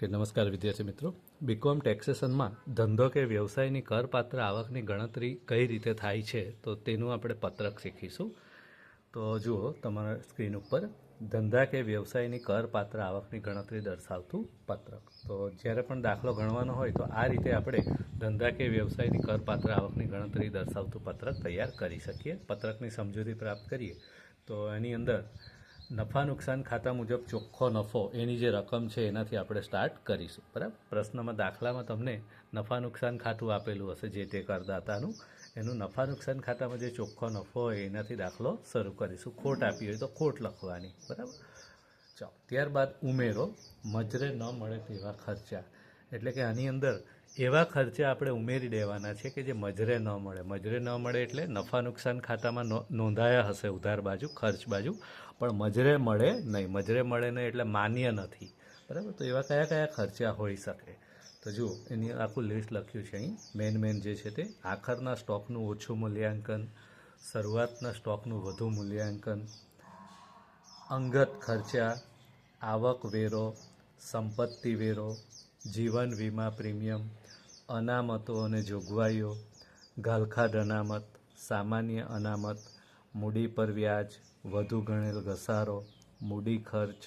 કે નમસ્કાર વિદ્યાર્થી મિત્રો. બીકોમ ટેક્સેશનમાં ધંધો કે વ્યવસાયની કરપાત્ર આવકની ગણતરી કઈ રીતે થાય છે, તો તેનું આપણે પત્રક શીખીશું. તો જુઓ તમારા સ્ક્રીન ઉપર ધંધા કે વ્યવસાયની કરપાત્ર આવકની ગણતરી દર્શાવતું પત્રક. તો જ્યારે પણ દાખલો ગણવાનો હોય, તો આ રીતે આપણે ધંધા કે વ્યવસાયની કરપાત્ર આવકની ગણતરી દર્શાવતું પત્રક તૈયાર કરી શકીએ. પત્રકની સમજૂતી પ્રાપ્ત કરીએ. તો એની અંદર નફા નુકસાન ખાતા મુજબ ચોખ્ખો નફો એની જે રકમ છે એનાથી આપણે સ્ટાર્ટ કરીશું. બરાબર? પ્રશ્નમાં દાખલામાં તમને નફા નુકસાન ખાતું આપેલું હશે જે તે કરદાતાનું. એનું નફા નુકસાન ખાતામાં જે ચોખ્ખો નફો હોય એનાથી દાખલો શરૂ કરીશું. ખોટ આપી હોય તો ખોટ લખવાની. બરાબર? ચાલો, ત્યારબાદ ઉમેરો. મજરે ન મળે તેવા ખર્ચા. એટલે કે આની અંદર એવા ખર્ચા આપણે ઉમેરી દેવાના છે કે જે મજરે ન મળે. મજરે ન મળે એટલે નફા નુકસાન ખાતામાં નોંધાયા હશે ઉધાર બાજુ, ખર્ચ બાજુ, પણ મજરે મળે નહીં. મજરે મળે નહીં એટલે માન્ય નથી. બરાબર? તો એવા કયા કયા ખર્ચા હોઈ શકે? તો જુઓ, એની આખું લિસ્ટ લખ્યું છે અહીં. મેન મેન જે છે તે, આખરના સ્ટોકનું ઓછું મૂલ્યાંકન, શરૂઆતના સ્ટોકનું વધુ મૂલ્યાંકન, અંગત ખર્ચા, આવક વેરો, સંપત્તિ વેરો, જીવન વીમા પ્રીમિયમ અનામતો અને જોગવાઈઓ, ગાલખાદ અનામત, સામાન્ય અનામત, મૂડી પર વ્યાજ, વધુ ગણેલ ઘસારો, મૂડી ખર્ચ,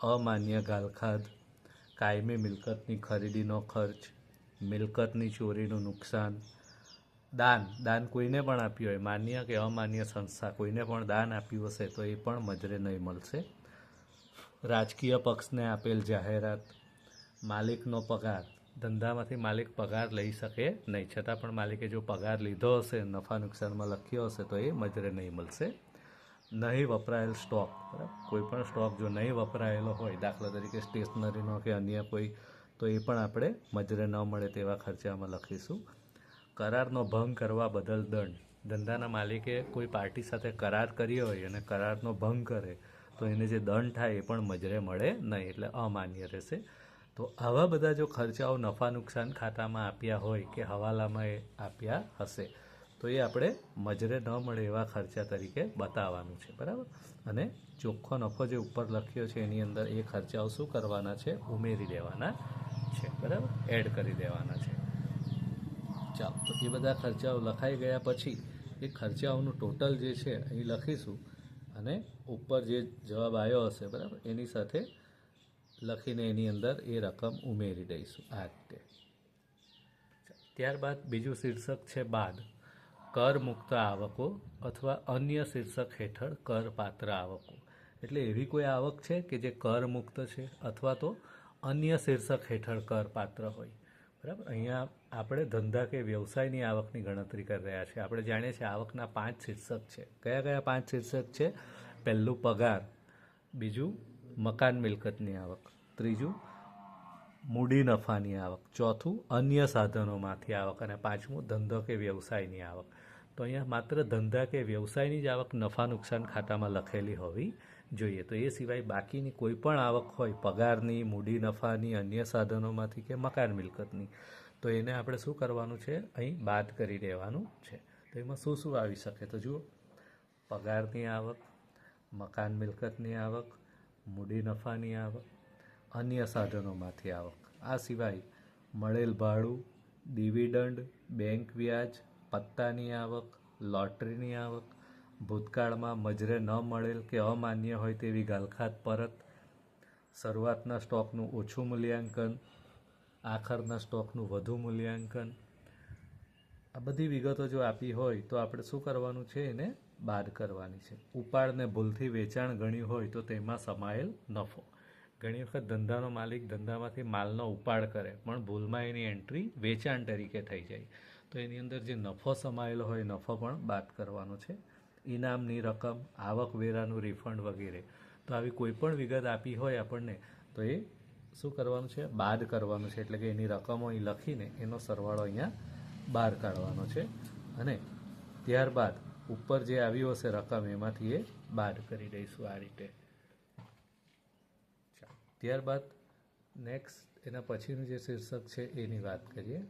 અમાન્ય ગાલખાદ, કાયમી મિલકતની ખરીદીનો ખર્ચ, મિલકતની ચોરીનું નુકસાન, દાન દાન કોઈને પણ આપ્યું હોય, માન્ય કે અમાન્ય સંસ્થા કોઈને પણ દાન આપ્યું હશે તો એ પણ મજરે નહીં મળશે. રાજકીય પક્ષને આપેલ જાહેરાત, માલિકનો પગાર ધંધામાંથી માલિક પગાર લઈ શકે નહીં. છતાં પણ માલિકે જો પગાર લીધો હશે, નફા નુકસાનમાં લખ્યો હશે, તો એ મજરે નહીં મળશે. નહીં વપરાયેલ સ્ટોક, બરાબર? કોઈ પણ સ્ટોક જો નહીં વપરાયેલો હોય, દાખલા તરીકે સ્ટેશનરીનો કે અન્ય કોઈ, તો એ પણ આપણે મજરે ન મળે તેવા ખર્ચામાં લખીશું. કરારનો ભંગ કરવા બદલ દંડ. ધંધાના માલિકે કોઈ પાર્ટી સાથે કરાર કર્યો હોય અને કરારનો ભંગ કરે, તો એને જે દંડ થાય એ પણ મજરે મળે નહીં, એટલે અમાન્ય રહેશે. તો આવા બધા જો ખર્ચાઓ નફા નુકસાન ખાતામાં આપ્યા હોય કે હવાલામાં એ આપ્યા હશે, તો એ આપણે મજરે ન મળે એવા ખર્ચા તરીકે બતાવવાનું છે, બરાબર? અને ચોખ્ખો નફો જે ઉપર લખ્યો છે એની અંદર એ ખર્ચાઓ શું કરવાના છે? ઉમેરી દેવાના છે, બરાબર? એડ કરી દેવાના છે. ચાલો, તો એ બધા ખર્ચાઓ લખાઈ ગયા પછી એ ખર્ચાઓનું ટોટલ જે છે અહીં લખીશું અને ઉપર જે જવાબ આવ્યો હશે, બરાબર? એની સાથે લખીને એની અંદર એ રકમ ઉમેરી દઈશું આ રીતે ત્યારબાદ બીજું શીર્ષક છે બાદ. કર મુક્ત આવકો અથવા અન્ય શીર્ષક હેઠળ કરપાત્ર આવકો. એટલે એવી કોઈ આવક છે કે જે કર મુક્ત છે અથવા તો અન્ય શીર્ષક હેઠળ કરપાત્ર હોય. બરાબર? અહીંયા આપણે ધંધા કે વ્યવસાયની આવકની ગણતરી કરી રહ્યા છીએ. આપણે જાણીએ છીએ આવકના પાંચ શીર્ષક છે. કયા કયા પાંચ શીર્ષક છે? પહેલું પગાર, બીજું મકાન મિલકતની આવક. ત્રીજું, મૂડી નફાની આવક. ચોથું, અન્ય સાધનોમાંથી આવક. અને પાંચમું, ધંધો કે વ્યવસાયની આવક. તો અહીંયા માત્ર ધંધા કે વ્યવસાયની જ આવક નફા નુકસાન ખાતામાં લખેલી હોવી જોઈએ. તો એ સિવાય બાકીની કોઈ પણ આવક હોય, પગારની, મૂડી નફાની, અન્ય સાધનોમાંથી કે મકાન મિલકતની, તો એને આપણે શું કરવાનું છે? અહીં બાદ કરી દેવાનું છે. તો એમાં શું શું આવી શકે? તો જુઓ, પગારની આવક, મકાન મિલકતની આવક મૂડી નફાની આવક, અન્ય સાધનોમાંથી આવક. આ સિવાય મળેલ ભાડું, ડિવિડન્ડ, બેંક વ્યાજ, પત્તાની આવક, લોટરીની આવક, ભૂતકાળમાં મજરે ન મળેલ કે અમાન્ય હોય તેવી ગાલખાત પરત, શરૂઆતના સ્ટોકનું ઓછું મૂલ્યાંકન, આખરના સ્ટોકનું વધુ મૂલ્યાંકન. આ બધી વિગતો જો આપી હોય તો આપણે શું કરવાનું છે એને બાદ કરવાની છે. ઉપાડને ભૂલથી વેચાણ ગણ્યું હોય તો તેમાં સમાયેલ નફો. ઘણી વખત ધંધાનો માલિક ધંધામાંથી માલનો ઉપાડ કરે, પણ ભૂલમાં એની એન્ટ્રી વેચાણ તરીકે થઈ જાય. તો એની અંદર જે નફો સમાયેલો હોય નફો પણ બાદ કરવાનો છે. ઇનામની રકમ આવકવેરાનું રિફંડ વગેરે. તો આવી કોઈ પણ વિગત આપી હોય આપણને, તો એ શું કરવાનું છે? બાદ કરવાનું છે. એટલે કે એની રકમો અહીં લખીને એનો સરવાળો અહીંયા બહાર કાઢવાનો છે. અને ત્યારબાદ ઉપર જે આવ્યું હશે રકમ, એમાંથી એ બાદ કરી દઈશું આ રીતે. ત્યારબાદ નેક્સ્ટ એના પછીનું જે શીર્ષક છે, એની વાત કરીએ.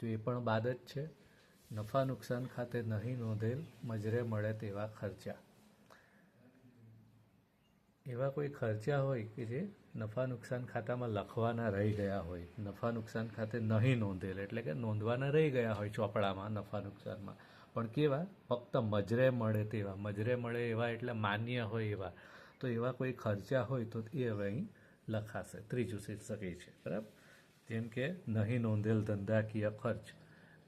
તો એ પણ બાદ જ છે. નફા નુકસાન ખાતે નહીં નોંધેલ મજરે મળે તેવા ખર્ચા. એવા કોઈ ખર્ચા હોય કે જે નફા નુકસાન ખાતામાં લખવાના રહી ગયા હોય. નફા નુકસાન ખાતે નહીં નોંધેલ, એટલે કે નોંધવાના રહી ગયા હોય ચોપડામાં નફા નુકસાનમાં. પણ કેવા? ફક્ત મજરે મળે તેવા. મજરે મળે એવા એટલે માન્ય હોય એવા. તો એવા કોઈ ખર્ચા હોય તો એ હવે અહીં લખાશે. ત્રીજું શીર્ષક એ છે. બરાબર? જેમ કે નહીં નોંધેલ ધંધાકીય ખર્ચ.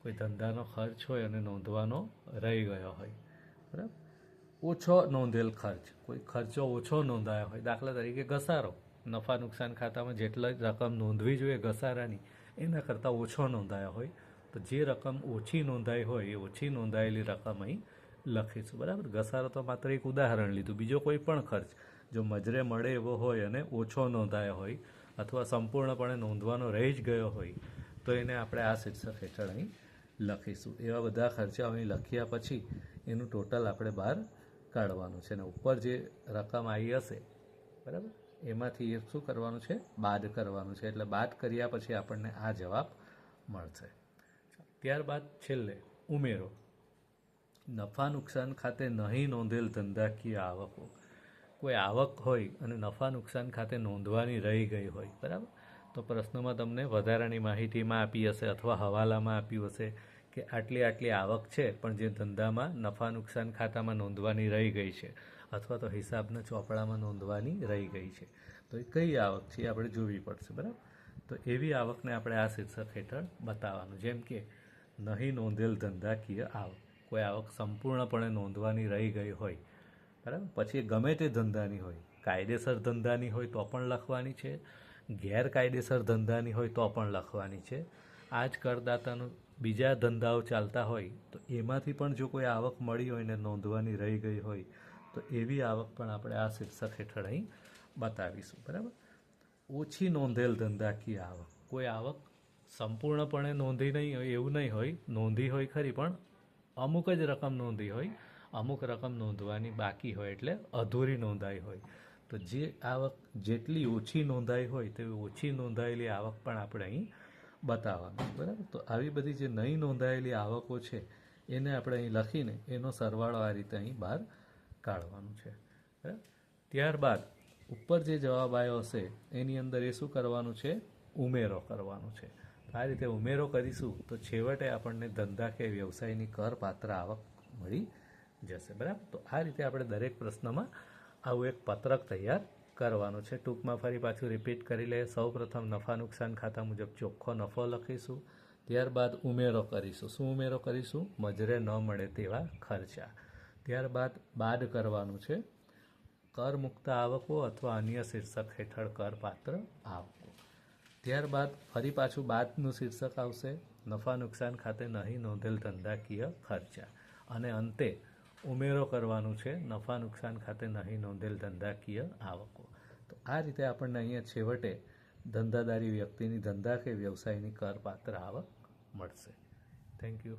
કોઈ ધંધાનો ખર્ચ હોય અને નોંધવાનો રહી ગયો હોય. બરાબર? ઓછો નોંધેલ ખર્ચ. કોઈ ખર્ચો ઓછો નોંધાયો હોય. દાખલા તરીકે ઘસારો. નફા નુકસાન ખાતામાં જેટલા રકમ નોંધવી જોઈએ ઘસારાની, એના કરતાં ઓછો નોંધાયો હોય. તો જે રકમ ઓછી નોંધાઈ હોય એ ઓછી નોંધાયેલી રકમ અહીં લખીશું બરાબર? ઘસારો તો માત્ર એક ઉદાહરણ લીધું. બીજો કોઈ પણ ખર્ચ જો મજરે મળે એવો હોય અને ઓછો નોંધાયો હોય અથવા સંપૂર્ણપણે નોંધવાનો રહી જ ગયો હોય, તો એને આપણે આ શીર્ષક હેઠળ અહીં લખીશું. એવા બધા ખર્ચાઓ અહીં લખ્યા પછી એનું ટોટલ આપણે બહાર કાઢવાનું છે. અને ઉપર જે રકમ આવી હશે, બરાબર? એમાંથી એ શું કરવાનું છે? બાદ કરવાનું છે. એટલે બાદ કર્યા પછી આપણને આ જવાબ મળશે. ત્યારબાદ છેલ્લે ઉમેરો. નફા નુકસાન ખાતે નહીં નોંધેલ ધંધાકીય આવકો. કોઈ આવક હોય અને નફા નુકસાન ખાતે નોંધવાની રહી ગઈ હોય, બરાબર? તો પ્રશ્નમાં તમને વધારાની માહિતીમાં આપી હશે અથવા હવાલામાં આપ્યું હશે કે આટલી આટલી આવક છે, પણ જે ધંધામાં નફા નુકસાન ખાતામાં નોંધવાની રહી ગઈ છે અથવા તો હિસાબના ચોપડામાં નોંધવાની રહી ગઈ છે. તો એ કઈ આવક છે એ આપણે જોવી પડશે, બરાબર? તો એવી આવકને આપણે આ શીર્ષક હેઠળ બતાવવાનું. જેમ કે નહીં નોંધેલ ધંધાકીય આવક કોઈ આવક સંપૂર્ણપણે નોંધવાની રહી ગઈ હોય. બરાબર? પછી ગમે તે ધંધાની હોય. કાયદેસર ધંધાની હોય તો પણ લખવાની છે. ગેરકાયદેસર ધંધાની હોય તો પણ લખવાની છે. આ જ કરદાતાનું બીજા ધંધાઓ ચાલતા હોય તો એમાંથી પણ જો કોઈ આવક મળી હોય ને નોંધવાની રહી ગઈ હોય તો એવી આવક પણ આપણે આ શીર્ષક હેઠળ અહીં બતાવીશું. બરાબર? ઓછી નોંધેલ ધંધાકીય આવક કોઈ આવક સંપૂર્ણપણે નોંધી નહીં હોય, એવું નહીં હોય. નોંધી હોય ખરી, પણ અમુક જ રકમ નોંધી હોય. અમુક રકમ નોંધવાની બાકી હોય એટલે અધૂરી નોંધાઈ હોય. તો જે આવક જેટલી ઓછી નોંધાઈ હોય, તેવી ઓછી નોંધાયેલી આવક પણ આપણે અહીં બતાવવાનું. બરાબર? તો આવી બધી જે નહીં નોંધાયેલી આવકો છે, એને આપણે અહીં લખીને એનો સરવાળો આ રીતે અહીં બહાર કાઢવાનું છે. બરાબર? ત્યારબાદ ઉપર જે જવાબ આવ્યો હશે, એની અંદર એ શું કરવાનું છે? ઉમેરો કરવાનો છે. આ રીતે ઉમેરો કરીશું તો છેવટે આપણને ધંધા કે વ્યવસાયની કરપાત્ર આવક મળી જશે, બરાબર? તો આ રીતે આપણે દરેક પ્રશ્નમાં આવું એક પત્રક તૈયાર કરવાનું છે. ટૂંકમાં ફરી પાછું રિપીટ કરી લઈએ. સૌ પ્રથમ નફા નુકસાન ખાતા મુજબ ચોખ્ખો નફો લખીશું. ત્યારબાદ ઉમેરો કરીશું. શું ઉમેરો કરીશું? મજરે ન મળે તેવા ખર્ચા. ત્યારબાદ બાદ કરવાનું છે. કર મુક્ત આવકો અથવા અન્ય શીર્ષક હેઠળ કરપાત્ર આવકો. ત્યારબાદ ફરી પાછું બાદનું શીર્ષક આવશે, નફા નુકસાન ખાતે નહીં નોંધેલ ધંધાકીય ખર્ચા. અને અંતે, ઉમેરો કરવાનું છે, નફા નુકસાન ખાતે નહીં નોંધેલ ધંધાકીય આવકો. તો આ રીતે આપણને અહીંયા છેવટે ધંધાદારી વ્યક્તિની ધંધા કે વ્યવસાયની કરપાત્ર આવક મળશે. Thank you